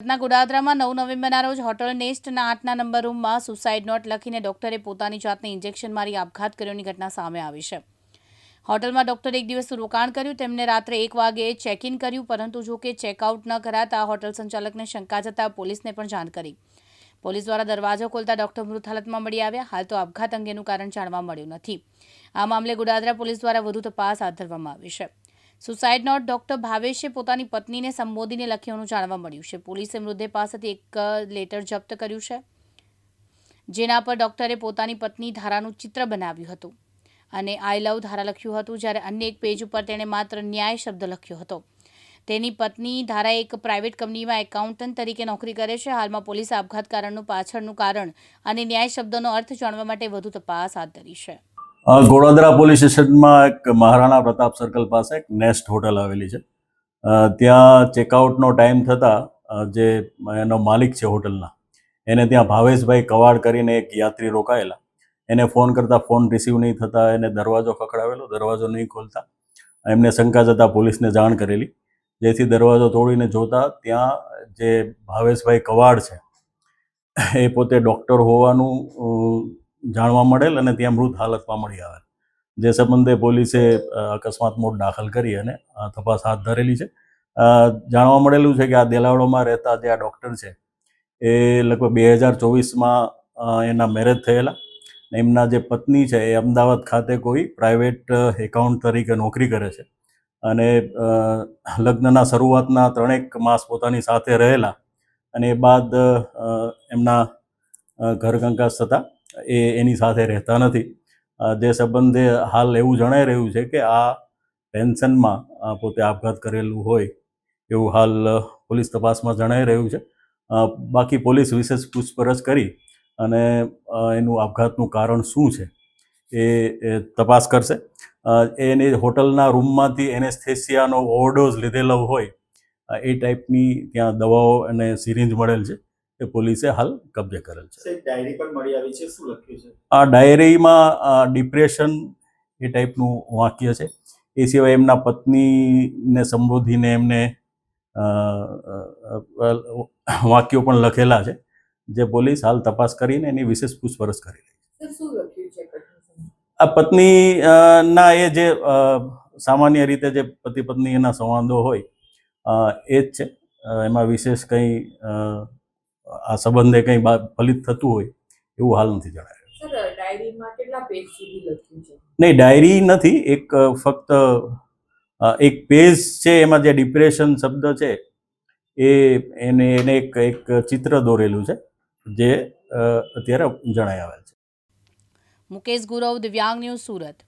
સુરતના ગોડાદરામાં નવ નવેમ્બરના રોજ હોટલ નેસ્ટના આઠના નંબર રૂમમાં સુસાઇડ નોટ લખીને ડોક્ટરે પોતાની જાતને ઇન્જેક્શન મારી આપઘાત કર્યોની ઘટના સામે આવી છે. હોટલમાં ડોક્ટરે એક દિવસનું રોકાણ કર્યું, તેમને રાત્રે એક વાગે ચેક ઇન કર્યું, પરંતુ જો કે ચેકઆઉટ ન કરાતા હોટલ સંચાલકને શંકા જતા પોલીસને પણ જાણ કરી. પોલીસ દ્વારા દરવાજો ખોલતા ડોક્ટર મૃત હાલતમાં મળી આવ્યા. હાલ તો આપઘાત અંગેનું કારણ જાણવા મળ્યું નથી. આ મામલે ગોડાદરા પોલીસ દ્વારા વધુ તપાસ હાથ ધરવામાં આવી છે. સુસાઇડ નોટ ડોક્ટર ભાવેશે પોતાની પત્નીને સંબોધીને લખ્યાનું જાણવા મળ્યું છે. પોલીસે મૃતદેહ પાસેથી એક લેટર જપ્ત કર્યું છે, જેના પર ડોક્ટરે પોતાની પત્ની ધારાનું ચિત્ર બનાવ્યું હતું. અને આઈ લવ ધારા લખ્યું હતું, જ્યારે અન્ય એક પેજ ઉપર તેણે માત્ર ન્યાય શબ્દ લખ્યો હતો. તેની પત્ની ધારા એક પ્રાઇવેટ કંપનીમાં એકાઉન્ટન્ટ તરીકે નોકરી કરે છે. હાલમાં પોલીસે આપઘાત કારણનું પાછળનું કારણ અને ન્યાય શબ્દનો અર્થ જાણવા માટે વધુ તપાસ હાથ ધરી છે. ગોળાદરા પોલીસ સ્ટેશનમાં એક મહારાણા પ્રતાપ સર્કલ પાસે એક નેસ્ટ હોટલ આવેલી છે. ત્યાં ચેકઆઉટનો ટાઈમ થતાં જે એનો માલિક છે હોટલના, એને ત્યાં ભાવેશભાઈ કવાડ કરીને એક યાત્રી રોકાયેલા. એને ફોન કરતાં ફોન રિસીવ નહીં થતાં, એને દરવાજો ખખડાવેલો, દરવાજો નહીં ખોલતા. એમને શંકા જતાં પોલીસને જાણ કરેલી, જેથી દરવાજો તોડીને જોતા ત્યાં જે ભાવેશભાઈ કવાડ છે, એ પોતે ડૉક્ટર હોવાનું જાણવા મળેલ અને ત્યાં મૃત હાલતમાં મળી આવેલ. જે સંબંધે પોલીસે અકસ્માત મોડ દાખલ કરી અને તપાસ હાથ ધરેલી છે. જાણવા મળેલું છે કે આ દેલાવડોમાં રહેતા જે આ ડૉક્ટર છે, એ લગભગ બે હજાર ચોવીસમાં એના મેરેજ થયેલા. એમના જે પત્ની છે, એ અમદાવાદ ખાતે કોઈ પ્રાઇવેટ એકાઉન્ટ તરીકે નોકરી કરે છે. અને લગ્નના શરૂઆતના ત્રણેક માસ પોતાની સાથે રહેલા. અને એ બાદ એમના ઘર કંકાસ થતાં એ એની સાથે રહેતા નથી. જે સંબંધે હાલ એવું જણાઈ રહ્યું છે કે આ પેન્શનમાં પોતે આપઘાત કરેલું હોય એવું હાલ પોલીસ તપાસમાં જણાઈ રહ્યું છે. બાકી પોલીસ વિશેષ પૂછપરછ કરી અને એનું આપઘાતનું કારણ શું છે એ તપાસ કરશે. એને હોટલના રૂમમાંથી એનેસ્થેસિયાનો ઓવરડોઝ લીધેલો હોય એ ટાઈપની ત્યાં દવાઓ અને સિરિંજ મળેલ છે. એ પોલીસે હાલ કબજે કરેલ છે. ડાયરી પણ મળી આવી છે. શું લખ્યું છે? આ ડાયરીમાં ડિપ્રેશન એ ટાઈપનું વાક્ય છે. એ સિવાય એમના પત્નીને સંબોધીને એમને વાક્યો પણ લખેલા છે. જે પોલીસ હાલ તપાસ કરીને એની વિશેષ પૂછપરછ કરી રહી છે. સર શું લખ્યું છે કઠિન આ પત્ની ના એ જે સામાન્ય રીતે જે પતિ પત્ની એના સંવાદો હોય એ જ છે. એમાં વિશેષ કંઈ આ સંબંધે કંઈ ફલિત થતું હોય એવું હાલ નથી જણાય. સર ડાયરીમાં કેટલા પેજ સુધી લખ્યું છે? નહીં ડાયરી નથી એક ફક્ત એક પેજ છે એમાં જે ડિપ્રેશન શબ્દ છે એ એને એને એક એક ચિત્ર દોરેલું છે જે અત્યારે જણાઈ આવેલ છે. મુકેશ ગુરવ દિવ્યાંગ ન્યૂઝ સુરત.